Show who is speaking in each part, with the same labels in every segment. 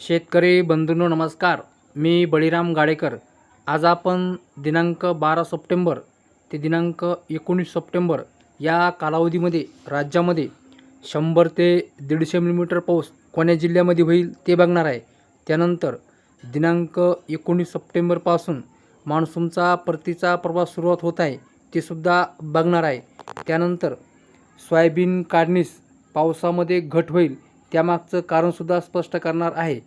Speaker 1: शेतकरी बंधूंनो नमस्कार. मी बळीराम गाडेकर. आज आपण दिनांक बारा सप्टेंबर ते दिनांक एकोणीस सप्टेंबर या कालावधीमध्ये राज्यामध्ये शंभर ते दीडशे मिलीमीटर पाऊस कोण्या जिल्ह्यामध्ये होईल ते बघणार आहे. त्यानंतर दिनांक एकोणीस सप्टेंबरपासून मान्सूनचा परतीचा प्रवास सुरुवात होत आहे ते सुद्धा बघणार आहे. त्यानंतर सोयाबीन काढणीस पावसामध्ये घट होईल त्यामागचं कारणसुद्धा स्पष्ट करणार आहे.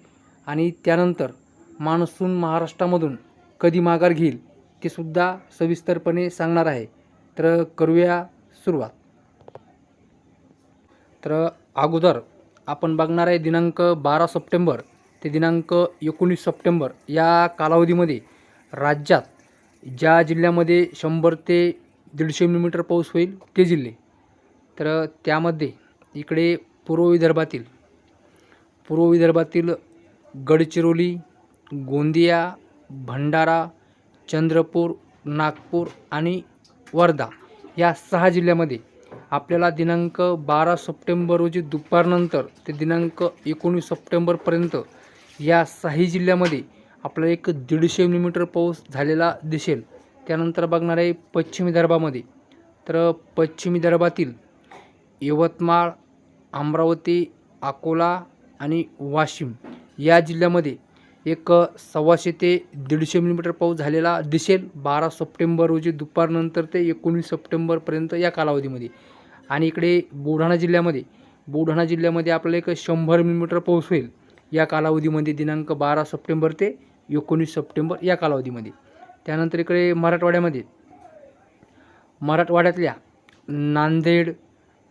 Speaker 1: आणि त्यानंतर मान्सून महाराष्ट्रामधून कधी माघार घेईल ते सुद्धा सविस्तरपणे सांगणार आहे. तर करूया सुरुवात. तर अगोदर आपण बघणार आहे दिनांक बारा सप्टेंबर ते दिनांक एकोणीस सप्टेंबर या कालावधीमध्ये राज्यात ज्या जिल्ह्यामध्ये शंभर ते दीडशे मिलीमीटर पाऊस होईल ते जिल्हे. तर त्यामध्ये इकडे पूर्व विदर्भातील पूर्व विदर्भातील गडचिरोली गोंदिया भंडारा चंद्रपूर नागपूर आणि वर्धा या सहा जिल्ह्यामध्ये आपल्याला दिनांक बारा सप्टेंबर रोजी दुपारनंतर ते दिनांक एकोणीस सप्टेंबरपर्यंत या सहाही जिल्ह्यामध्ये आपल्याला एक दीडशे मिलीमीटर पाऊस झालेला दिसेल. त्यानंतर बघणार आहे पश्चिम विदर्भामध्ये. तर पश्चिम विदर्भातील यवतमाळ अमरावती अकोला आणि वाशिम या जिल्ह्यामध्ये एक सव्वाशे ते दीडशे मिलीमीटर पाऊस झालेला दिसेल. बारा सप्टेंबर रोजी दुपारनंतर ते एकोणीस सप्टेंबरपर्यंत या कालावधीमध्ये. आणि इकडे बुलढाणा जिल्ह्यामध्ये बुलढाणा जिल्ह्यामध्ये आपल्याला एक शंभर मिलीमीटर पाऊस होईल या कालावधीमध्ये. दिनांक बारा सप्टेंबर ते एकोणीस सप्टेंबर या कालावधीमध्ये. त्यानंतर इकडे मराठवाड्यामध्ये मराठवाड्यातल्या नांदेड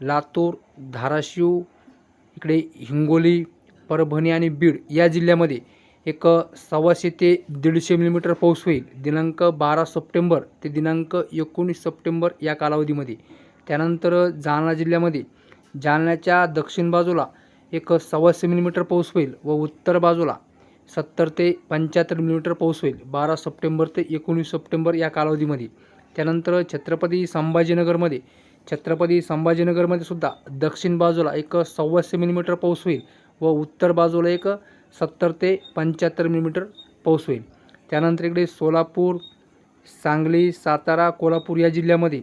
Speaker 1: लातूर धाराशिव इकडे हिंगोली परभणी आणि बीड या जिल्ह्यामध्ये एक सव्वाशे ते दीडशे मिलीमीटर पाऊस होईल. दिनांक बारा सप्टेंबर ते दिनांक एकोणीस सप्टेंबर या कालावधीमध्ये. त्यानंतर जालना जिल्ह्यामध्ये जालन्याच्या दक्षिण बाजूला एक सव्वाशे मिलीमीटर पाऊस होईल व उत्तर बाजूला सत्तर ते पंच्याहत्तर मिलीमीटर पाऊस होईल बारा सप्टेंबर ते एकोणीस सप्टेंबर या कालावधीमध्ये. त्यानंतर छत्रपती संभाजीनगरमध्ये छत्रपती संभाजीनगरमध्ये सुद्धा दक्षिण बाजूला एक सव्वाशे मिलीमीटर पाऊस होईल व उत्तर बाजूला एक सत्तर ते पंच्याहत्तर मिलीमीटर पाऊस होईल. त्यानंतर इकडे सोलापूर सांगली सातारा कोल्हापूर या जिल्ह्यामध्ये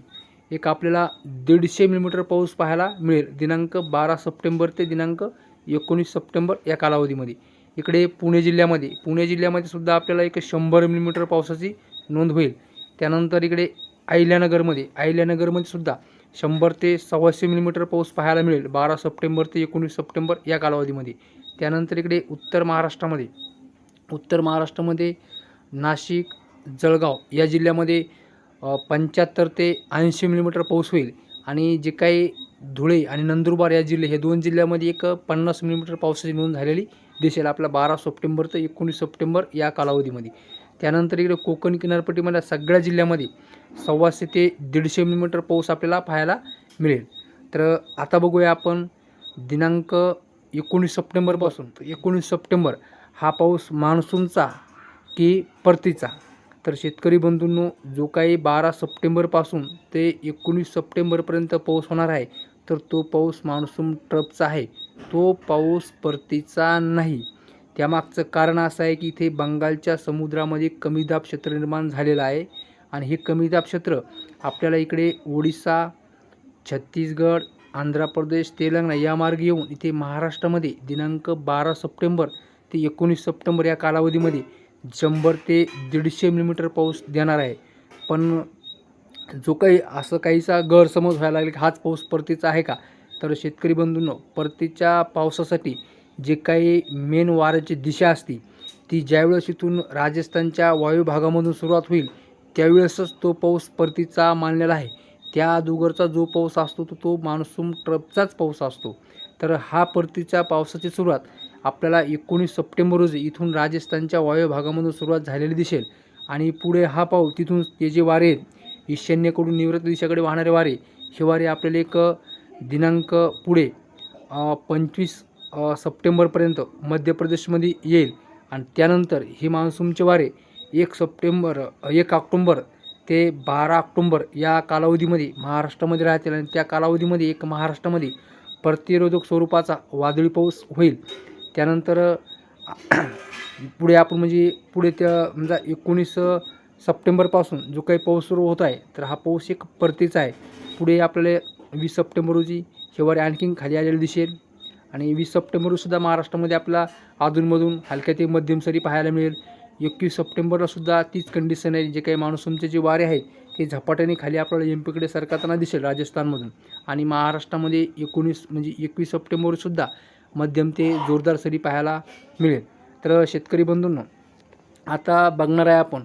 Speaker 1: एक आपल्याला दीडशे मिलीमीटर पाऊस पाहायला मिळेल. दिनांक बारा सप्टेंबर ते दिनांक एकोणीस सप्टेंबर या कालावधीमध्ये. इकडे पुणे जिल्ह्यामध्ये पुणे जिल्ह्यामध्ये सुद्धा आपल्याला एक शंभर मिलीमीटर पावसाची नोंद होईल. त्यानंतर इकडे अहिल्यानगरमध्ये अहिल्यानगरमध्ये सुद्धा शंभर ते सव्वाशे मिलीमीटर पाऊस पाहायला मिळेल. बारा सप्टेंबर ते एकोणीस सप्टेंबर या कालावधीमध्ये. त्यानंतर इकडे उत्तर महाराष्ट्रामध्ये. उत्तर महाराष्ट्रामध्ये नाशिक जळगाव या जिल्ह्यामध्ये पंच्याहत्तर ते ऐंशी मिलीमीटर पाऊस होईल. आणि जे काही धुळे आणि नंदुरबार या जिल्हे हे दोन जिल्ह्यामध्ये एक पन्नास मिलीमीटर पावसाची नोंद झालेली दिसेल. आपला बारा सप्टेंबर ते एकोणीस सप्टेंबर या कालावधीमध्ये. त्यानंतर इकडे कोकण किनारपट्टीमधल्या सगळ्या जिल्ह्यामध्ये सव्वाशे ते दीडशे मिलीमीटर पाऊस आपल्याला पाहायला मिळेल. तर आता बघूया आपण दिनांक एकोणीस सप्टेंबरपासून. एकोणीस सप्टेंबर हा पाऊस मान्सूनचा की परतीचा? तर शेतकरी बंधूंनो जो काही बारा सप्टेंबरपासून ते एकोणीस सप्टेंबरपर्यंत पाऊस होणार आहे तर तो पाऊस मान्सून ट्रपचा आहे. तो पाऊस परतीचा नाही. त्यामागचं कारण असं आहे की इथे बंगालच्या समुद्रामध्ये कमी दाब क्षेत्र निर्माण झालेलं आहे. आणि हे कमी दाब क्षेत्र आपल्याला इकडे ओडिसा छत्तीसगड आंध्र प्रदेश तेलंगणा या मार्गे येऊन इथे महाराष्ट्रामध्ये दिनांक बारा सप्टेंबर ते एकोणीस सप्टेंबर या कालावधीमध्ये शंभर ते दीडशे मिलीमीटर पाऊस देणार आहे. पण जो काही असं काहीसा गैरसमज व्हायला लागला की हाच पाऊस परतीचा आहे का? तर शेतकरी बंधूंनो परतीच्या पावसासाठी जे काही मेन वाऱ्याची दिशा असते ती ज्यावेळेस इथून राजस्थानच्या वायू भागामधून सुरुवात होईल त्यावेळेसच तो पाऊस परतीचा मानलेला आहे. त्या अगोदरचा जो पाऊस असतो तो तो मान्सून ट्रपचाच पाऊस असतो. तर हा परतीच्या पावसाची सुरुवात आपल्याला एकोणीस सप्टेंबर रोजी इथून राजस्थानच्या वायू भागामधून सुरुवात झालेली दिसेल. आणि पुढे हा पाऊस तिथून ते जे वारे आहेत ईशान्येकडून निवृत्त दिशेकडे वाहणारे वारे हे वारे आपल्याला एक दिनांक पुढे पंचवीस सप्टेंबरपर्यंत मध्य प्रदेशमध्ये येईल. आणि त्यानंतर हे मान्सूनचे वारे एक सप्टेंबर एक ऑक्टोंबर ते बारा ऑक्टोंबर या कालावधीमध्ये महाराष्ट्रामध्ये राहतील आणि त्या कालावधीमध्ये एक महाराष्ट्रामध्ये प्रतिरोधक स्वरूपाचा वादळी पाऊस होईल. त्यानंतर पुढे आपण म्हणजे पुढे त्या समजा एकोणीस सप्टेंबरपासून जो काही पाऊस सुरू होत आहे तर हा पाऊस एक परतीचा आहे. पुढे आपल्याला वीस सप्टेंबर रोजी हिवाळी आणखीन खाली आलेली दिसेल. आणि वीस सप्टेंबरसुद्धा महाराष्ट्रामध्ये आपला अधूनमधून हलक्या ते मध्यम सरी पाहायला मिळेल. एकवीस सप्टेंबरलासुद्धा तीच कंडिशन आहे जे काही मान्सूनचे जे वारे आहेत ते झपाट्याने खाली आपल्याला एम पीकडे सरकताना दिसेल राजस्थानमधून. आणि महाराष्ट्रामध्ये एकोणीस म्हणजे एकवीस सप्टेंबरसुद्धा मध्यम ते जोरदार सरी पाहायला मिळेल. तर शेतकरी बंधूंनो आता बघणार आहे आपण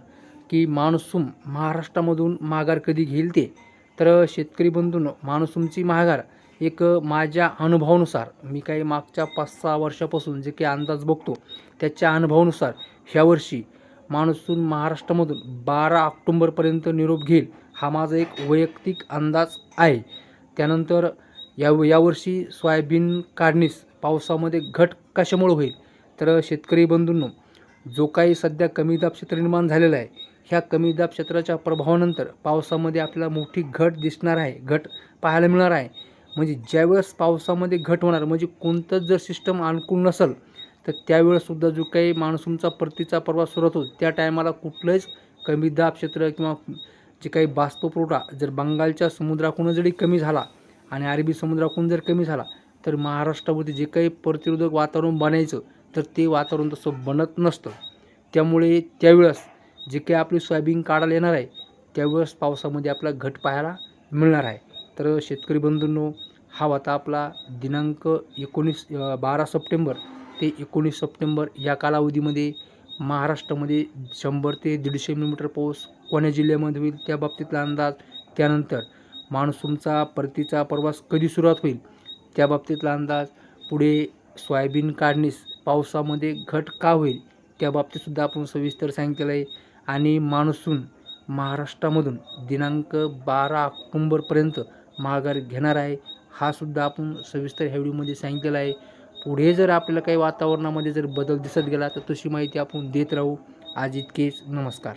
Speaker 1: की मान्सून महाराष्ट्रामधून माघार कधी घेईल ते. तर शेतकरी बंधूंनो मान्सूनची माघार एक माझ्या अनुभवानुसार मी काही मागच्या पाच सहा वर्षापासून जे काही अंदाज बघतो त्याच्या अनुभवानुसार ह्या वर्षी मान्सून महाराष्ट्रामधून बारा ऑक्टोंबरपर्यंत निरोप घेईल हा माझा एक वैयक्तिक अंदाज आहे. त्यानंतर या यावर्षी सोयाबीन काढणीस पावसामध्ये घट कशामुळे होईल? तर शेतकरी बंधूंनो जो काही सध्या कमी दाब क्षेत्र निर्माण झालेला आहे ह्या कमी दाब क्षेत्राच्या प्रभावानंतर पावसामध्ये आपल्याला मोठी घट दिसणार आहे घट पाहायला मिळणार आहे. म्हणजे ज्यावेळेस पावसामध्ये घट होणार म्हणजे कोणतंच जर सिस्टम अनुकूल नसेल तर त्यावेळेससुद्धा जो काही मान्सूनचा परतीचा प्रवास सुरू होतो त्या टायमाला कुठलंच कमी दाब क्षेत्र किंवा जे काही बाष्पपुरवठा जर बंगालच्या समुद्राकडून जरी कमी झाला आणि अरबी समुद्राकडून जर कमी झाला तर महाराष्ट्रामध्ये जे काही प्रतिरोधक वातावरण बनायचं तर ते वातावरण तसं बनत नसतं. त्यामुळे त्यावेळेस जे काही आपली सोयाबीन काढायला येणार आहे त्यावेळेस पावसामध्ये आपला घट पाहायला मिळणार आहे. तर शेतकरी बंधूंनो हा होता आपला दिनांक एकोणीस बारा सप्टेंबर. ते एकोणीस सप्टेंबर या कालावधीमध्ये महाराष्ट्रामध्ये शंभर ते दीडशे मिलीमीटर पाऊस कोण्या जिल्ह्यामध्ये होईल. त्या बाबतीतला अंदाज त्यानंतर मान्सूनचा परतीचा प्रवास कधी सुरुवात होईल? त्या बाबतीतला अंदाज पुढे सोयाबीन काढणीस पावसामध्ये घट का होईल? त्या बाबतीतसुद्धा आपण सविस्तर सांगितलेलं आहे. आणि मान्सून महाराष्ट्रामधून दिनांक बारा ऑक्टोंबरपर्यंत माघार घेणार आहे. हा सुद्धा आपण सविस्तर ह्या व्हिडिओमध्ये सांगितलेला आहे. पुढे जर आपल्याला काही वातावरणामध्ये जर बदल दिसत गेला तर तशी माहिती आपण देत राहू. आज इतकेच. नमस्कार.